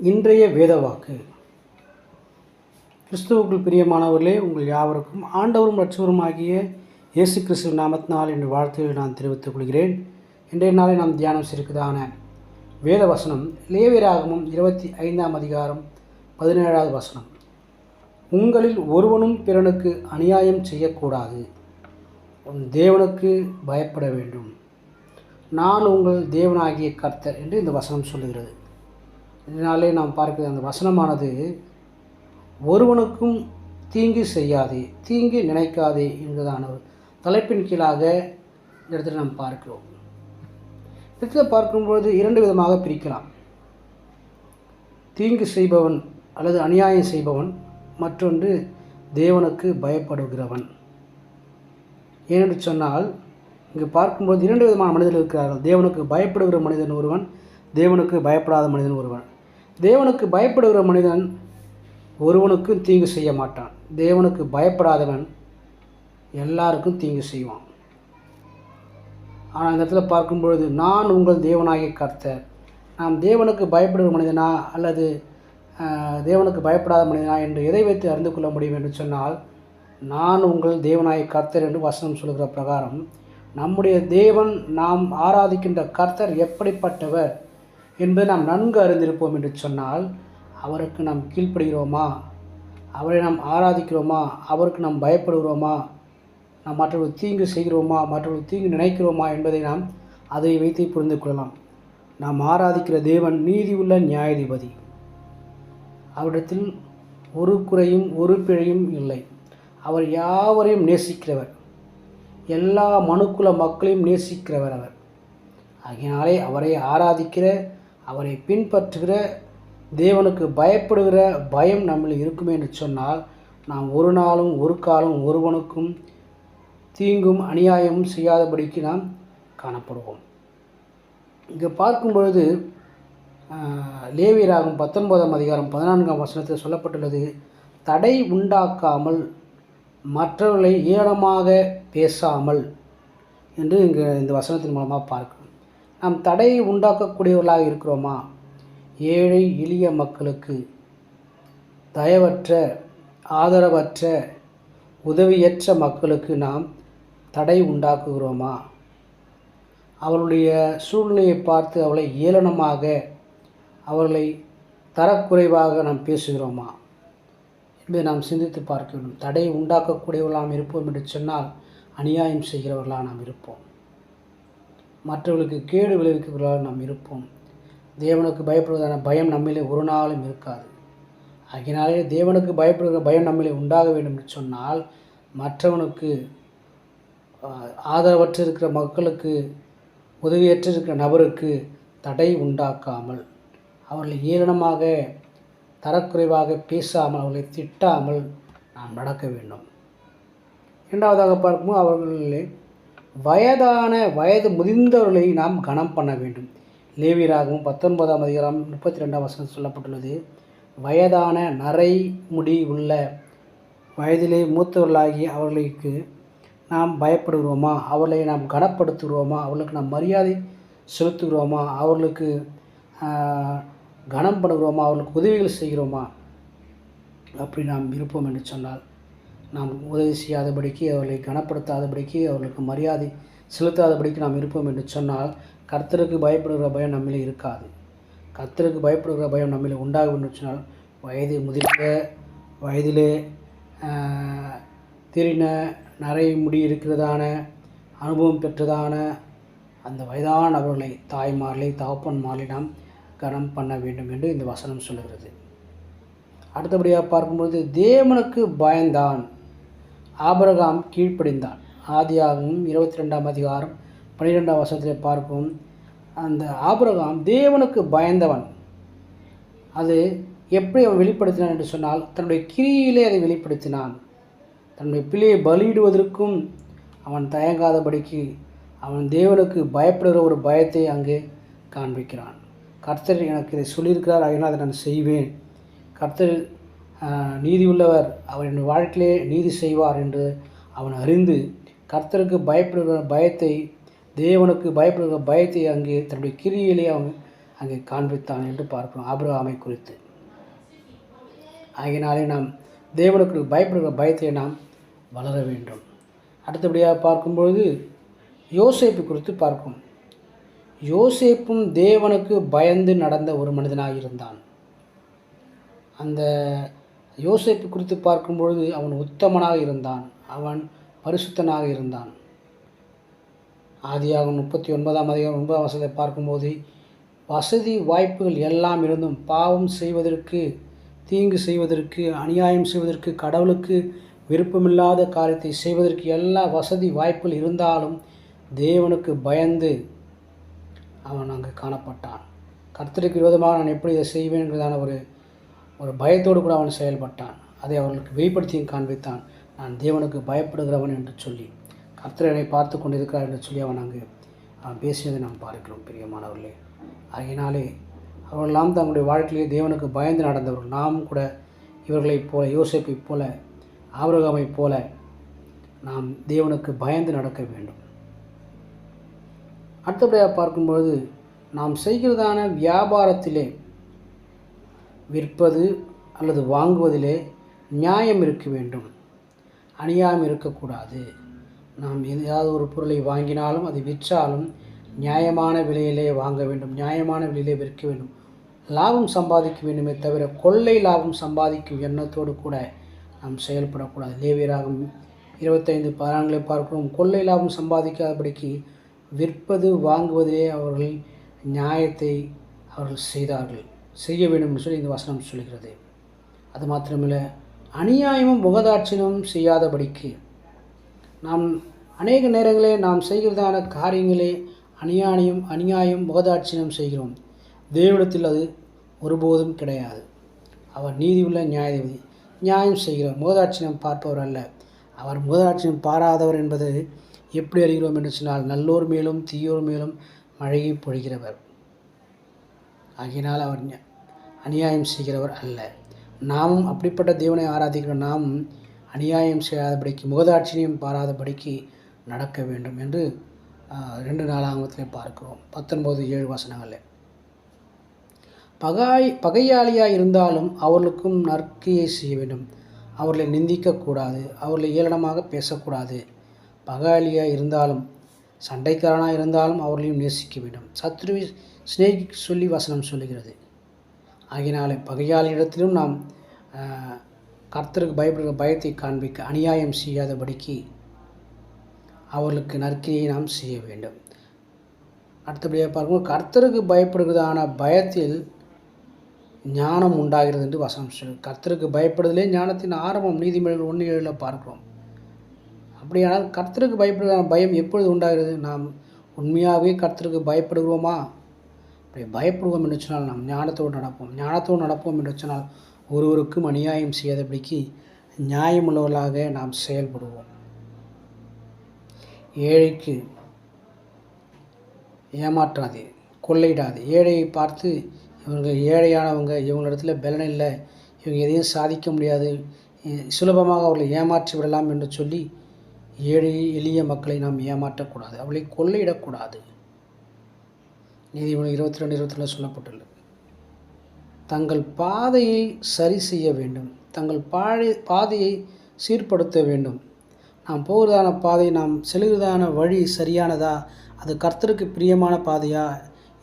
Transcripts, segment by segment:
இன்றைய வேதவாக்கு. கிறிஸ்துவுக்குள் பிரியமானவர்களே உங்கள் யாவருக்கும் ஆண்டவரும் லட்சவரும் ஆகிய இயேசு கிறிஸ்துவ நாமத்தினால் என்ற வாழ்த்துக்களை நான் தெரிவித்துக் கொள்கிறேன். இன்றைய நாளை நாம் தியானம் சிறுக்குதான வேத வசனம் லேவியராகமும் இருபத்தி ஐந்தாம் அதிகாரம் பதினேழாவது வசனம். உங்களில் ஒருவனும் பிறனுக்கு அநியாயம் செய்யக்கூடாது. உன் தேவனுக்கு பயப்பட வேண்டும். நான் உங்கள் தேவனாகிய கர்த்தர் என்று இந்த வசனம் சொல்லுகிறது. இதனாலே நாம் பார்க்கிற அந்த வசனமானது ஒருவனுக்கும் தீங்கு செய்யாதே தீங்கு நினைக்காதே என்பதான ஒரு தலைப்பின் கீழாக இந்த இடத்துல நாம் பார்க்கிறோம். இடத்துல பார்க்கும்பொழுது இரண்டு விதமாக பிரிக்கலாம். தீங்கு செய்பவன் அல்லது அநியாயம் செய்பவன் மற்றொன்று தேவனுக்கு பயப்படுகிறவன். ஏனென்று சொன்னால் இங்கு பார்க்கும்போது இரண்டு விதமான மனிதர்கள் இருக்கிறார்கள். தேவனுக்கு பயப்படுகிற மனிதன் ஒருவன் தேவனுக்கு பயப்படாத மனிதன் ஒருவன். தேவனுக்கு பயப்படுகிற மனிதன் ஒருவனுக்கும் தீங்கு செய்ய மாட்டான். தேவனுக்கு பயப்படாதவன் எல்லாருக்கும் தீங்கு செய்வான். ஆனால் இந்த இடத்துல பார்க்கும்பொழுது நான் உங்கள் தேவனாகிய கர்த்தர். நாம் தேவனுக்கு பயப்படுகிற மனிதனா அல்லது தேவனுக்கு பயப்படாத மனிதனா என்று எதை வைத்து அறிந்து கொள்ள முடியும் என்று சொன்னால் நான் உங்கள் தேவனாகிய கர்த்தர் என்று வசனம் சொல்கிற பிரகாரம் நம்முடைய தேவன் நாம் ஆராதிக்கின்ற கர்த்தர் எப்படிப்பட்டவர்? என்பதை நாம் நன்கு அறிந்திருப்போம் என்று சொன்னால் அவருக்கு நாம் கீழ்ப்படுகிறோமா? அவரை நாம் ஆராதிக்கிறோமா? அவருக்கு நாம் பயப்படுகிறோமா? நாம் மற்றொரு தீங்கு செய்கிறோமா? மற்றொரு தீங்கு நினைக்கிறோமா என்பதை நாம் அதை வைத்து புரிந்து கொள்ளலாம். நாம் ஆராதிக்கிற தேவன் நீதி உள்ள நியாயாதிபதி. அவரிடத்தில் ஒரு குறையும் ஒரு பிழையும் இல்லை. அவர் யாவரையும் நேசிக்கிறவர். எல்லா மனுக்குல மக்களையும் நேசிக்கிறவர் அவர். ஆகையினாலே அவரை ஆராதிக்கிற அவரை பின்பற்றுகிற தேவனுக்கு பயப்படுகிற பயம் நம்மில் இருக்குமே என்று சொன்னால் நாம் ஒரு நாளும் ஒரு காலம் ஒருவனுக்கும் தீங்கும் அநியாயமும் செய்யாதபடிக்கு நாம் காணப்படுவோம். இங்கே பார்க்கும் பொழுது லேவியராகும் பத்தொன்பதாம் அதிகாரம் பதினான்காம் வசனத்தில் சொல்லப்பட்டுள்ளது தடை உண்டாக்காமல் மற்றவர்களை ஏளனமாக பேசாமல் என்று இங்கே இந்த வசனத்தின் மூலமாக பார்க்கிறோம் நாம் தடையை உண்டாக்கக்கூடியவர்களாக இருக்கிறோமா? ஏழை எளிய மக்களுக்கு தயவற்ற ஆதரவற்ற உதவியற்ற மக்களுக்கு நாம் தடை உண்டாக்குகிறோமா? அவளுடைய சூழ்நிலையை பார்த்து அவளை ஏளனமாக அவர்களை தரக்குறைவாக நாம் பேசுகிறோமா? என்பதை நாம் சிந்தித்து பார்க்க வேண்டும். தடை உண்டாக்கக்கூடியவர்களாம் இருப்போம் என்று சொன்னால் அநியாயம் செய்கிறவர்களாக நாம் இருப்போம். மற்றவர்களுக்கு கேடு விளைவிக்கிறவர்களாக நாம் இருப்போம். தேவனுக்கு பயப்படுவதான பயம் நம்மிலே ஒரு நாளும் இருக்காது. ஆகினாலே தேவனுக்கு பயப்படுகிற பயம் நம்மிலே உண்டாக வேண்டும் என்று சொன்னால் மற்றவனுக்கு ஆதரவற்றிருக்கிற ஆதரவற்று இருக்கிற மக்களுக்கு உதவியற்று இருக்கிற நபருக்கு தடை உண்டாக்காமல் அவர்களை ஏளனமாக தரக்குறைவாக பேசாமல் அவர்களை திட்டாமல் நாம் நடக்க வேண்டும். இரண்டாவதாக பார்க்கும்போது அவர்களே வயதான வயது முதிர்ந்தவர்களை நாம் கனம் பண்ண வேண்டும். லேவியராகவும் பத்தொன்பதாம் அதிகாரம் முப்பத்தி ரெண்டாம் வசனம் சொல்லப்பட்டுள்ளது. வயதான நரை முடி உள்ள வயதிலே மூத்தவர்களாகி அவர்களுக்கு நாம் பயப்படுகிறோமா? அவர்களை நாம் கனப்படுத்துகிறோமா? அவர்களுக்கு நாம் மரியாதை செலுத்துகிறோமா? அவர்களுக்கு கனம் பண்ணுகிறோமா? அவர்களுக்கு உதவிகள் செய்கிறோமா? அப்படி நாம் இருப்போம் என்று சொன்னால் நாம் உதவி செய்யாதபடிக்கு அவர்களை கனப்படுத்தாதபடிக்கு அவர்களுக்கு மரியாதை செலுத்தாதபடிக்கு நாம் இருப்போம் என்று சொன்னால் கர்த்தருக்கு பயப்படுகிற பயம் நம்மளே இருக்காது. கர்த்தருக்கு பயப்படுகிற பயம் நம்மளே உண்டாகும் என்று சொன்னால் வயது முதிர்ந்த வயதிலே ஆஹ், திரின முடி இருக்கிறதான அனுபவம் பெற்றதான அந்த வயதான நபர்களை தாய்மார்களை தகப்பன்மார்களை நாம் கனம் பண்ண வேண்டும் என்று இந்த வசனம் சொல்லுகிறது. அடுத்தபடியாக பார்க்கும்பொழுது தேவனுக்கு பயந்தான். ஆபரகாம் கீழ்ப்படிந்தான். ஆதியாகவும் இருபத்தி ரெண்டாம் அதிகாரம் பன்னிரெண்டாம் வருஷத்தில் பார்ப்போம் அந்த ஆபரகாம் தேவனுக்கு பயந்தவன். அது எப்படி அவன் வெளிப்படுத்தினான் என்று சொன்னால் தன்னுடைய கிரியிலே அதை வெளிப்படுத்தினான். தன்னுடைய பிள்ளையை பலியிடுவதற்கும் அவன் தயங்காதபடிக்கு அவன் தேவனுக்கு பயப்படுகிற ஒரு பயத்தை அங்கே காண்பிக்கிறான். கர்த்தர் எனக்கு இதை சொல்லியிருக்கிறார் அதனால் அதை நான் செய்வேன். கர்த்தர் நீதி உள்ளவர் அவர் என் வாழ்க்கையிலே நீதி செய்வார் என்று அவன் அறிந்து கர்த்தருக்கு பயப்படுகிற பயத்தை தேவனுக்கு பயப்படுகிற பயத்தை அங்கே தன்னுடைய கிரியிலே அவன் அங்கே காண்பித்தான் என்று பார்க்கிறோம். ஆபிரகாமை குறித்து. ஆகினாலே நாம் தேவனுக்கு பயப்படுகிற பயத்தை நாம் வளர வேண்டும். அடுத்தபடியாக பார்க்கும்பொழுது யோசேப்பு குறித்து பார்க்கும் யோசேப்பும் தேவனுக்கு பயந்து நடந்த ஒரு மனிதனாக இருந்தான். அந்த யோசேப்பு குறித்து பார்க்கும்பொழுது அவன் உத்தமனாக இருந்தான். அவன் பரிசுத்தனாக இருந்தான். ஆதியாகும் முப்பத்தி ஒன்பதாம் அதிகாரம் ஒன்பதாம் வசதியை பார்க்கும்போது வசதி வாய்ப்புகள் எல்லாம் இருந்தும் பாவம் செய்வதற்கு தீங்கு செய்வதற்கு அநியாயம் செய்வதற்கு கடவுளுக்கு விருப்பமில்லாத காரியத்தை செய்வதற்கு எல்லா வசதி வாய்ப்புகள் இருந்தாலும் தேவனுக்கு பயந்து அவன் அங்கு காணப்பட்டான். கர்த்தருக்கு விரோதமாக நான் எப்படி இதை செய்வேன் என்பதான ஒரு ஒரு பயத்தோடு கூட அவன் செயல்பட்டான். அதை அவர்களுக்கு வெளிப்படுத்தியும் காண்பித்தான். நான் தேவனுக்கு பயப்படுகிறவன் என்று சொல்லி கர்த்தரனை பார்த்து கொண்டிருக்கிறார் என்று சொல்லி அவன் அங்கு அவன் பேசியதை நாம் பார்க்கிறோம் பிரியமானவர்களே. ஆகையினாலே அவர்களெல்லாம் தங்களுடைய வாழ்க்கையிலே தேவனுக்கு பயந்து நடந்தவர்கள். நாம் கூட இவர்களைப் போல யோசிப்பைப் போல ஆபரகமைப் போல நாம் தேவனுக்கு பயந்து நடக்க வேண்டும். அடுத்தபடியாக பார்க்கும்பொழுது நாம் செய்கிறதான வியாபாரத்திலே விற்பது அல்லது வாங்குவதிலே நியாயம் இருக்க வேண்டும். அநியாயம் இருக்கக்கூடாது. நாம் எதையாவது ஒரு பொருளை வாங்கினாலும் அது விற்றாலும் நியாயமான விலையிலே வாங்க வேண்டும். நியாயமான விலையிலே விற்க வேண்டும். லாபம் சம்பாதிக்க வேண்டுமே தவிர கொள்ளை லாபம் சம்பாதிக்கும் எண்ணத்தோடு கூட நாம் செயல்படக்கூடாது. லேவியராகும் இருபத்தைந்து பதினான்களை பார்க்கிறோம் கொள்ளை லாபம் சம்பாதிக்காதபடிக்கு விற்பது வாங்குவதிலே அவர்கள் நியாயத்தை அவர்கள் செய்தார்கள். செய்ய வேண்டும் என்று சொல்லி இந்த வசனம் சொல்கிறது அது மாத்திரமில்லை அநியாயமும் முகதாட்சியமும் செய்யாதபடிக்கு நாம் அநேக நேரங்களில் நாம் செய்கிறதான காரியங்களே அநியாயம் அநியாயம் முகதாட்சியம் செய்கிறோம். தேவனிடத்தில் அது ஒருபோதும் கிடையாது. அவர் நீதியுள்ள நியாயாதிபதி. நியாயம் செய்கிறவர் முகதாட்சியம் பார்ப்பவர் அல்ல. அவர் முகதாட்சியம் பாராதவர் என்பது எப்படி அறிகிறோம் என்று சொன்னால் நல்லோர் மேலும் தீயோர் மேலும் மழையை பொழிகிறவர். ஆகினால் அவர் அநியாயம் செய்கிறவர் அல்ல. நாமும் அப்படிப்பட்ட தேவனை ஆராதிக்கிற நாமும் அநியாயம் செய்யாதபடிக்கு முகதாட்சியம் பாராதபடிக்கு நடக்க வேண்டும் என்று ஆஹ், ரெண்டு நாலாங்கத்தில் பார்க்கிறோம். பத்தொன்பது ஏழு வசனங்களில் பகாய் பகையாளியாக இருந்தாலும் அவர்களுக்கும் நற்கையை செய்ய வேண்டும். அவர்களை நிந்திக்கக்கூடாது அவர்களை ஏளனமாக பேசக்கூடாது. பகாளியாக இருந்தாலும் சண்டைக்காரனாக இருந்தாலும் அவர்களையும் நேசிக்க வேண்டும். சத்ருவி சிநேகிக்கு சொல்லி வசனம் சொல்லுகிறது. ஆகினாலே பகையாளிடத்திலும் நாம் கர்த்தருக்கு பயப்படுகிற பயத்தை காண்பிக்க அநியாயம் செய்யாதபடிக்கு அவர்களுக்கு நற்கிரியை நாம் செய்ய வேண்டும். அடுத்தபடியாக பார்க்கும்போது கர்த்தருக்கு பயப்படுகிறதான பயத்தில் ஞானம் உண்டாகிறது என்று வசனம் சொல்லு கர்த்தருக்கு பயப்படுதலே ஞானத்தின் ஆரம்பம். நீதிமன்றங்கள் ஒன்று ஏழில் பார்க்கிறோம். அப்படியானால் கர்த்தருக்கு பயப்படுகிற பயம் எப்பொழுது உண்டாகிறது? நாம் உண்மையாகவே கர்த்தருக்கு பயப்படுகிறோமா? அப்படி பயப்படுவோம் என்று சொன்னால் நாம் ஞானத்தோடு நடப்போம். ஞானத்தோடு நடப்போம் என்று சொன்னால் ஒருவருக்கும் அநியாயம் செய்யாதபடிக்கு நியாயமுள்ளவர்களாக நாம் செயல்படுவோம். ஏழைக்கு ஏமாற்றாதே கொள்ளையிடாது. ஏழையை பார்த்து இவங்க ஏழையானவங்க இவங்களிடத்துல பலன் இல்லை இவங்க எதையும் சாதிக்க முடியாது சுலபமாக அவர்களை ஏமாற்றி விடலாம் என்று சொல்லி ஏழை எளிய மக்களை நாம் ஏமாற்றக்கூடாது. அவளை கொள்ளையிடக்கூடாது. நீதிமன்றம் இருபத்தி ரெண்டு இருபத்தி ரெண்டு சொல்லப்பட்டுள்ளது. தங்கள் பாதையை சரி செய்ய வேண்டும். தங்கள் பாழை பாதையை சீர்படுத்த வேண்டும். நாம் போகிறதான பாதை நாம் செல்கிறதான வழி சரியானதா? அது கர்த்தருக்கு பிரியமான பாதையா?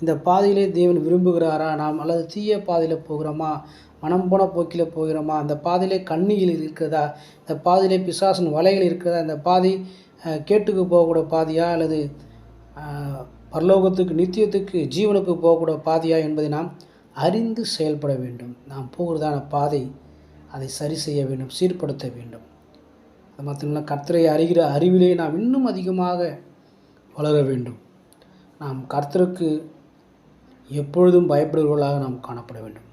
இந்த பாதையிலே தேவன் விரும்புகிறாரா? நாம் அல்லது தீய பாதையில் போகிறோமா? மனம் போன போக்கில் போகிறோமா? அந்த பாதையிலே கண்ணியில் இருக்கிறதா? இந்த பாதையிலே பிசாசன் வலைகள் இருக்கிறதா? இந்த பாதை கேட்டுக்கு போகக்கூட பாதையா? அல்லது பரலோகத்துக்கு நித்தியத்துக்கு ஜீவனுக்கு போகக்கூட பாதையா என்பதை நாம் அறிந்து செயல்பட வேண்டும். நாம் போகிறதான பாதை அதை சரி செய்ய வேண்டும் சீர்படுத்த வேண்டும். அது மாத்திரம் கர்த்தரை அறிகிற அறிவிலே நாம் இன்னும் அதிகமாக வளர வேண்டும். நாம் கர்த்தருக்கு எப்பொழுதும் பயப்படுகிறவர்களாக நாம் காணப்பட வேண்டும்.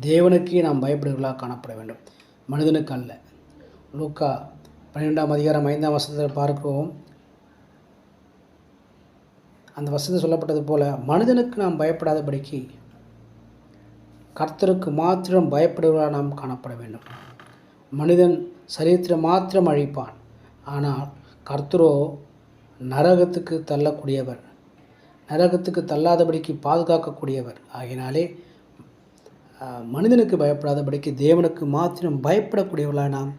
தேவனுக்கே நாம் பயப்படுகிறவர்களாக காணப்பட வேண்டும். மனிதனுக்கு அல்ல. லூக்கா பன்னிரெண்டாம் அதிகாரம் ஐந்தாம் வசனத்தில் பார்க்கிறோம். அந்த வசதி சொல்லப்பட்டது போல மனிதனுக்கு நாம் பயப்படாதபடிக்கு கர்த்தருக்கு மாத்திரம் பயப்படுவதாக நாம் காணப்பட வேண்டும். மனிதன் சரீரத்தில் மாத்திரம் அழிப்பான். ஆனால் கர்த்தரோ நரகத்துக்கு தள்ளக்கூடியவர். நரகத்துக்கு தள்ளாதபடிக்கு பாதுகாக்கக்கூடியவர். ஆகையினாலே மனிதனுக்கு பயப்படாதபடிக்கு தேவனுக்கு மாத்திரம் பயப்படக்கூடியவர்களாக நாம்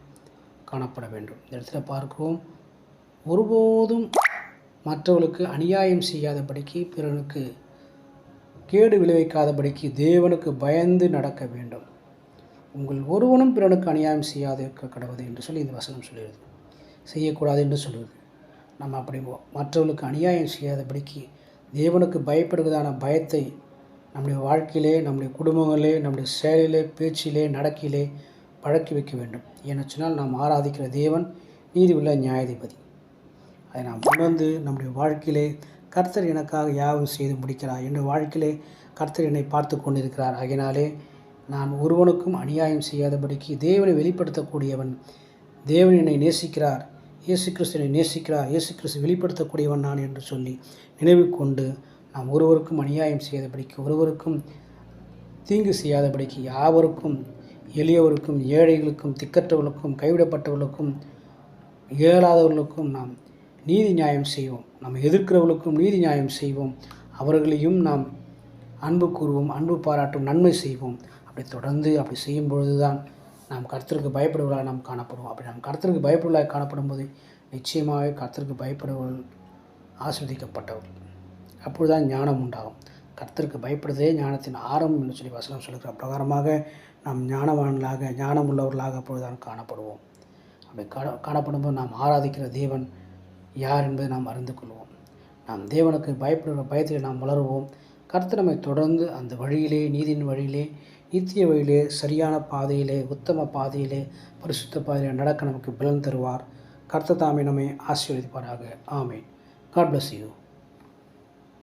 காணப்பட வேண்டும். இந்த இடத்துல பார்க்கிறோம் ஒருபோதும் மற்றவர்களுக்கு அநியாயம் செய்யாதபடிக்கு பிறனுக்கு கேடு விளைவிக்காதபடிக்கு தேவனுக்கு பயந்து நடக்க வேண்டும். உங்கள் ஒருவனும் பிறனுக்கு அநியாயம் செய்யாது இருக்க கடவுது என்று சொல்லி இந்த வசனம் சொல்லுகிறது செய்யக்கூடாது என்று சொல்லுது நம்ம அப்படி மற்றவர்களுக்கு அநியாயம் செய்யாதபடிக்கு தேவனுக்கு பயப்படுவதான பயத்தை நம்முடைய வாழ்க்கையிலே நம்முடைய குடும்பங்களிலே நம்முடைய செயலிலே பேச்சிலே நடக்கையிலே பழக்கி வைக்க வேண்டும். ஏன்னு சொன்னால் நாம் ஆராதிக்கிற தேவன் நீதி உள்ள நியாயாதிபதி. அதை நாம் உணர்ந்து நம்முடைய வாழ்க்கையிலே கர்த்தர் எனக்காக யாவும் செய்து முடிக்கிறார் என்னுடைய வாழ்க்கையிலே கர்த்தர் என்னை பார்த்து கொண்டிருக்கிறார். ஆகையினாலே நான் ஒருவனுக்கும் அநியாயம் செய்யாதபடிக்கு தேவனை வெளிப்படுத்தக்கூடியவன் தேவன் என்னை நேசிக்கிறார். இயேசு கிறிஸ்து நேசிக்கிறார். இயேசு கிறிஸ்து வெளிப்படுத்தக்கூடியவன் நான் என்று சொல்லி நினைவு கொண்டு நாம் ஒருவருக்கும் அநியாயம் செய்யாதபடிக்கு ஒருவருக்கும் தீங்கு செய்யாதபடிக்கு யாவருக்கும் எளியவருக்கும் ஏழைகளுக்கும் திக்கற்றவர்களுக்கும் கைவிடப்பட்டவர்களுக்கும் இயலாதவர்களுக்கும் நாம் நீதி நியாயம் செய்வோம். நம்ம எதிர்க்கிறவர்களுக்கும் நீதி நியாயம் செய்வோம். அவர்களையும் நாம் அன்பு கூறுவோம் அன்பு பாராட்டும் நன்மை செய்வோம். அப்படி தொடர்ந்து அப்படி செய்யும் பொழுது தான் நாம் கருத்திற்கு பயப்படுவதாக நாம் காணப்படுவோம். அப்படி நாம் கருத்திற்கு பயப்படுவதாக காணப்படும் போது நிச்சயமாகவே கருத்திற்கு பயப்படுவர்கள் ஆஸ்வதிக்கப்பட்டவர்கள் அப்பொழுதுதான் ஞானம் உண்டாகும். கர்த்தருக்கு பயப்படுவதே ஞானத்தின் ஆரம்பம் என்று சொல்லி வசனம் சொல்லுகிற பிரகாரமாக நாம் ஞானவான்களாக ஞானம் உள்ளவர்களாக அப்பொழுதுதான் காணப்படுவோம். அப்படி காண காணப்படும்போது நாம் ஆராதிக்கிற தேவன் யார் என்பதை நாம் அறிந்து கொள்வோம். நாம் தேவனுக்கு பயப்படுகிற பயத்தில் நாம் வளருவோம். கர்த்தர் நம்மை தொடர்ந்து அந்த வழியிலே நீதியின் வழியிலே நித்திய வழியிலே சரியான பாதையிலே உத்தம பாதையிலே பரிசுத்த பாதையிலே நடக்க நமக்கு பலன் தருவார். கர்த்த தாமே நம்மை ஆசீர்வதிப்பாராக. ஆமென். God bless you